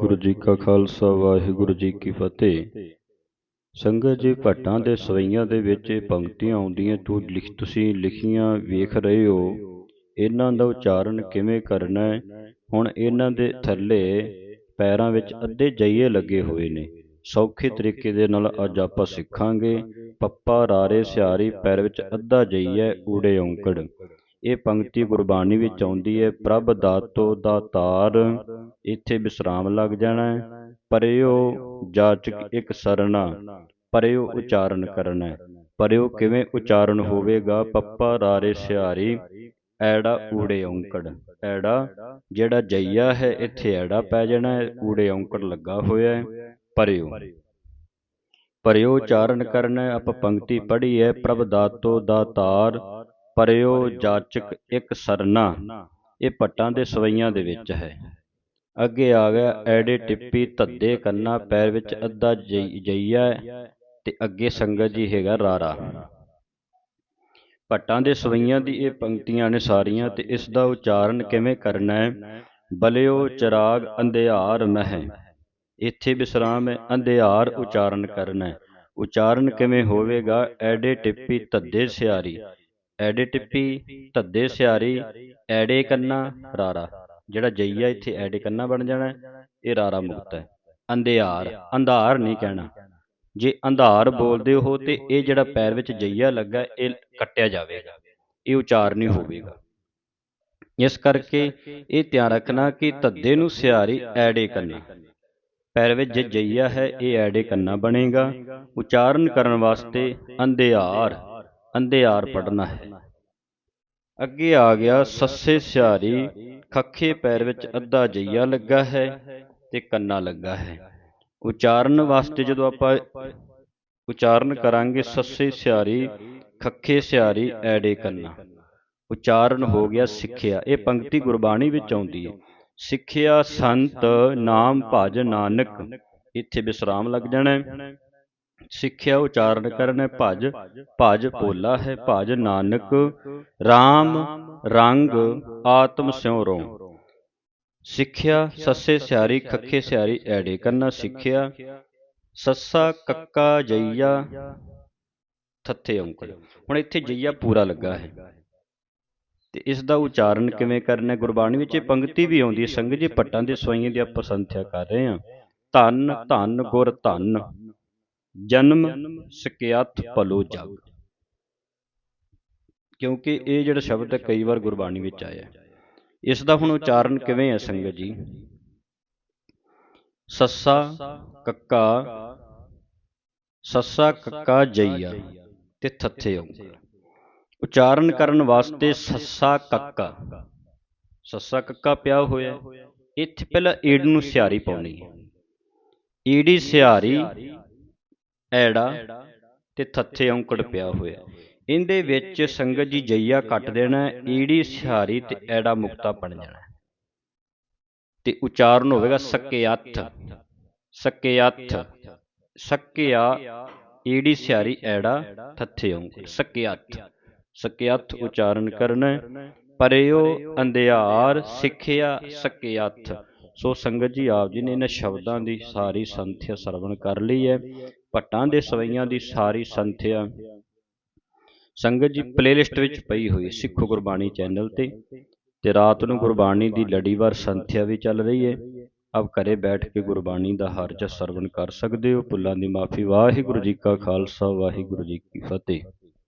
ਗੁਰੂ ਜੀ ਕਾ ਖਾਲਸਾ, ਵਾਹਿਗੁਰੂ ਜੀ ਕੀ ਫਤਿਹ। ਸੰਗਤ ਜੀ, ਭੱਟਾਂ ਦੇ ਸਵਈਆਂ ਦੇ ਵਿੱਚ ਇਹ ਪੰਕਤੀਆਂ ਆਉਂਦੀਆਂ, ਤੂੰ ਲਿਖ, ਤੁਸੀਂ ਲਿਖੀਆਂ ਵੇਖ ਰਹੇ ਹੋ। ਇਹਨਾਂ ਦਾ ਉਚਾਰਨ ਕਿਵੇਂ ਕਰਨਾ ਹੈ? ਹੁਣ ਇਹਨਾਂ ਦੇ ਥੱਲੇ ਪੈਰਾਂ ਵਿੱਚ ਅੱਧੇ ਜਈਏ ਲੱਗੇ ਹੋਏ ਨੇ। ਸੌਖੇ ਤਰੀਕੇ ਦੇ ਨਾਲ ਅੱਜ ਆਪਾਂ ਸਿੱਖਾਂਗੇ। ਪੱਪਾ ਰਾਰੇ ਸਿਆਰੀ ਪੈਰ ਵਿੱਚ ਅੱਧਾ ਜਈਆ ਊੜੇ ਔਂਕੜ। ਇਹ ਪੰਕਤੀ ਗੁਰਬਾਣੀ ਵਿੱਚ ਆਉਂਦੀ ਹੈ, ਪ੍ਰਭ ਦਾਤੋ ਦਾਤਾਰ, ਇੱਥੇ ਵਿਸਰਾਮ ਲੱਗ ਜਾਣਾ ਹੈ, ਪਰਿਓ ਜਾਚਕ ਇੱਕ ਸਰਣਾ, ਪਰਿਓ ਉਚਾਰਨ ਕਰਨਾ ਹੈ। ਪਰਿਓ ਕਿਵੇਂ ਉਚਾਰਨ ਹੋਵੇਗਾ? ਪੱਪਾ ਰਾਰੇ ਸਿਹਾਰੀ, ਐੜਾ ਊੜੇ ਔਂਕੜ। ਐੜਾ ਜਿਹੜਾ ਜਈਆ ਹੈ, ਇੱਥੇ ਐੜਾ ਪੈ ਜਾਣਾ ਹੈ, ਊੜੇ ਔਂਕੜ ਲੱਗਾ ਹੋਇਆ ਹੈ, ਪਰਿਓ। ਪਰਿਓ ਉਚਾਰਨ ਕਰਨਾ ਆਪਾਂ ਪੰਕਤੀ ਪੜ੍ਹੀ ਹੈ, ਪ੍ਰਭ ਦਾਤੋ ਦਾਤਾਰ ਪਰਿਓ ਜਾਚਕ ਇੱਕ ਸਰਨਾ ਇਹ ਪੱਟਾਂ ਦੇ ਸਵਈਆਂ ਦੇ ਵਿੱਚ ਹੈ। ਅੱਗੇ ਆ ਗਿਆ ਐੜੇ ਟਿੱਪੀ ਧੱਦੇ ਕੰਨਾ ਪੈਰ ਵਿੱਚ ਅੱਧਾ ਜਈਆ ਤੇ ਅੱਗੇ ਸੰਗਤ ਜੀ ਹੈਗਾ ਰਾਰਾ। ਪੱਟਾਂ ਦੇ ਸਵਈਆਂ ਦੀ ਇਹ ਪੰਕਤੀਆਂ ਨੇ ਸਾਰੀਆਂ ਤੇ ਇਸ ਦਾ ਉਚਾਰਨ ਕਿਵੇਂ ਕਰਨਾ ਹੈ? ਬਲਿਓ ਚਰਾਗ ਅੰਧਿਆਰ ਮਹਿ। ਇੱਥੇ ਵਿਸਰਾਮ ਹੈ ਅੰਧਿਆਰ ਉਚਾਰਨ ਕਰਨਾ ਹੈ। ਉਚਾਰਨ ਕਿਵੇਂ ਹੋਵੇਗਾ? ਐੜੇ ਟਿੱਪੀ ਧੱਦੇ ਸਿਆਰੀ। ਐੜੇ ਟਿੱਪੀ, ਧੱਦੇ ਸਿਆਰੀ, ਐੜੇ ਕੰਨਾ, ਰਾਰਾ। ਜਿਹੜਾ ਜਈਆ ਇੱਥੇ ਐੜੇ ਕੰਨਾ ਬਣ ਜਾਣਾ, ਇਹ ਰਾਰਾ ਮੁਕਤ ਹੈ। ਅੰਧਿਆਰ, ਅੰਧਾਰ ਨਹੀਂ ਕਹਿਣਾ। ਜੇ ਅੰਧਾਰ ਬੋਲਦੇ ਹੋ ਤੇ ਇਹ ਜਿਹੜਾ ਪੈਰ ਵਿੱਚ ਜਈਆ ਲੱਗਾ, ਇਹ ਕੱਟਿਆ ਜਾਵੇਗਾ। ਇਹ ਉਚਾਰ ਨਹੀਂ ਹੋਵੇਗਾ। ਇਸ ਕਰਕੇ ਇਹ ਧਿਆਨ ਰੱਖਣਾ ਕਿ ਧੱਦੇ ਨੂੰ ਸਿਆਰੀ, ਐੜੇ ਕੰਨਾ। ਪੈਰ ਵਿੱਚ ਜੇ ਜਈਆ ਹੈ, ਇਹ ਐੜੇ ਕੰਨਾ ਬਣੇਗਾ। ਉਚਾਰਨ ਕਰਨ ਵਾਸਤੇ ਅੰਧਿਆਰ ਅੰਧਿਆਰ ਪੜਨਾ ਹੈ। ਅੱਗੇ ਆ ਗਿਆ, ਸੱਸੇ ਸਿਆਰੀ ਖੱਖੇ ਪੈਰ ਵਿੱਚ ਅੱਧਾ ਜਈਆ ਲੱਗਾ ਹੈ ਤੇ ਕੰਨਾ ਲੱਗਾ ਹੈ। ਉਚਾਰਨ ਵਾਸਤੇ ਜਦੋਂ ਆਪਾਂ ਉਚਾਰਨ ਕਰਾਂਗੇ, ਸੱਸੇ ਸਿਆਰੀ ਖੱਖੇ ਸਿਆਰੀ ਐੜੇ ਕੰਨਾ। ਉਚਾਰਨ ਹੋ ਗਿਆ ਸਿੱਖਿਆ। ਇਹ ਪੰਕਤੀ ਗੁਰਬਾਣੀ ਵਿੱਚ ਆਉਂਦੀ ਹੈ। ਸਿੱਖਿਆ ਸੰਤ ਨਾਮ ਭਜ ਨਾਨਕ। ਇੱਥੇ ਵਿਸਰਾਮ ਲੱਗ ਜਾਣਾ ਹੈ। ਸਿੱਖਿਆ ਉਚਾਰਨ ਕਰਨਾ ਭਜ ਭਜ ਭੋਲਾ ਹੈ ਭਜ ਨਾਨਕ RAM ਰੰਗ ਆਤਮ ਸਿਉ ਸਿੱਖਿਆ ਸੱਸੇ ਸਿਆਰੀ ਖੱਖੇ ਸਿਆਰੀ ਐੜੇ ਕੰਨਾ ਸਿੱਖਿਆ। ਸੱਸਾ ਕੱਕਾ ਜਈਆ ਥੱਥੇ ਔਂਕੜ। ਹੁਣ ਇੱਥੇ ਜਈਆ ਪੂਰਾ ਲੱਗਾ ਹੈ। ਤੇ ਇਸ ਦਾ ਉਚਾਰਨ ਕਿਵੇਂ ਕਰਨਾ ਗੁਰਬਾਣੀ ਵਿੱਚ ਇਹ ਪੰਕਤੀ ਵੀ ਆਉਂਦੀ ਹੈ ਸੰਗਤ ਜੀ ਪੱਟਾਂ ਦੇ ਸਵਾਈਆਂ ਦੀ ਆਪਾਂ ਸੰਥਿਆ ਕਰ ਰਹੇ ਹਾਂ। ਧੰਨ ਧੰਨ ਗੁਰ ਧੰਨ। ਜਨਮ ਸਕਿਆਤ ਭਲੋ ਜਗ। ਕਿਉਂਕਿ ਇਹ ਜਿਹੜਾ ਸ਼ਬਦ ਹੈ ਕਈ ਵਾਰ ਗੁਰਬਾਣੀ ਵਿੱਚ ਆਇਆ। ਇਸ ਦਾ ਹੁਣ ਉਚਾਰਨ ਕਿਵੇਂ ਹੈ ਸੰਗਤ ਜੀ? ਸੱਸਾ ਕੱਕਾ ਸੱਸਾ ਕੱਕਾ ਜਈਆ ਤੇ ਥੱਥੇ ਔਂਕੜ ਉਚਾਰਨ ਕਰਨ ਵਾਸਤੇ ਸੱਸਾ ਕੱਕਾ। ਸੱਸਾ ਕੱਕਾ ਪਿਆ ਹੋਇਆ। ਇੱਥੇ ਪਹਿਲਾਂ ਈੜ ਨੂੰ ਸਿਆਰੀ ਪਾਉਣੀ ਹੈ। ਈੜੀ ਸਿਆਰੀ ਐੜਾ ਤੇ ਥੱਥੇ ਔਂਕੜ ਪਿਆ ਹੋਇਆ। ਇਹਦੇ ਵਿੱਚ ਸੰਗਤ ਜੀ ਜਈਆ ਕੱਟ ਦੇਣਾ, ਈੜੀ ਸਿਹਾਰੀ ਤੇ ਐੜਾ ਮੁਕਤਾ ਬਣ ਜਾਣਾ। ਤੇ ਉਚਾਰਨ ਹੋਵੇਗਾ ਸਕਿਆਥ ਸਕਿਆਥ ਸਕਿਆ ਈੜੀ ਸਿਹਾਰੀ, ਐੜਾ, ਥੱਥੇ ਔਂਕੜ। ਸਕਿਆਥ ਸਕਿਆਥ ਉਚਾਰਨ ਕਰਨਾ, ਪਰਿਓ ਅੰਧਿਆਰ ਸਿੱਖਿਆ ਅੱਥ। ਸੋ ਸੰਗਤ ਜੀ, ਆਪ ਜੀ ਨੇ ਇਹਨਾਂ ਸ਼ਬਦਾਂ ਦੀ ਸਾਰੀ ਸੰਥਿਆ ਸਰਵਣ ਕਰ ਲਈ ਹੈ, ਭੱਟਾਂ ਦੇ ਸਵਈਆਂ ਦੀ ਸਾਰੀ ਸੰਥਿਆ। ਸੰਗਤ ਜੀ ਪਲੇਲਿਸਟ ਵਿੱਚ ਪਈ ਹੋਈ ਸਿੱਖ ਗੁਰਬਾਣੀ ਚੈਨਲ ਤੇ ਤੇ ਰਾਤ ਨੂੰ ਗੁਰਬਾਣੀ ਦੀ ਲੜੀਵਾਰ ਸੰਥਿਆ ਵੀ ਚੱਲ ਰਹੀ ਹੈ। ਆਪ ਘਰੇ ਬੈਠ ਕੇ ਗੁਰਬਾਣੀ ਦਾ ਹਰਜ ਸਰਵਣ ਕਰ ਸਕਦੇ ਹੋ। ਭੁੱਲਾਂ ਦੀ ਮਾਫੀ। ਵਾਹਿਗੁਰੂ ਜੀ ਕਾ ਖਾਲਸਾ, ਵਾਹਿਗੁਰੂ ਜੀ ਕੀ ਫਤਿਹ।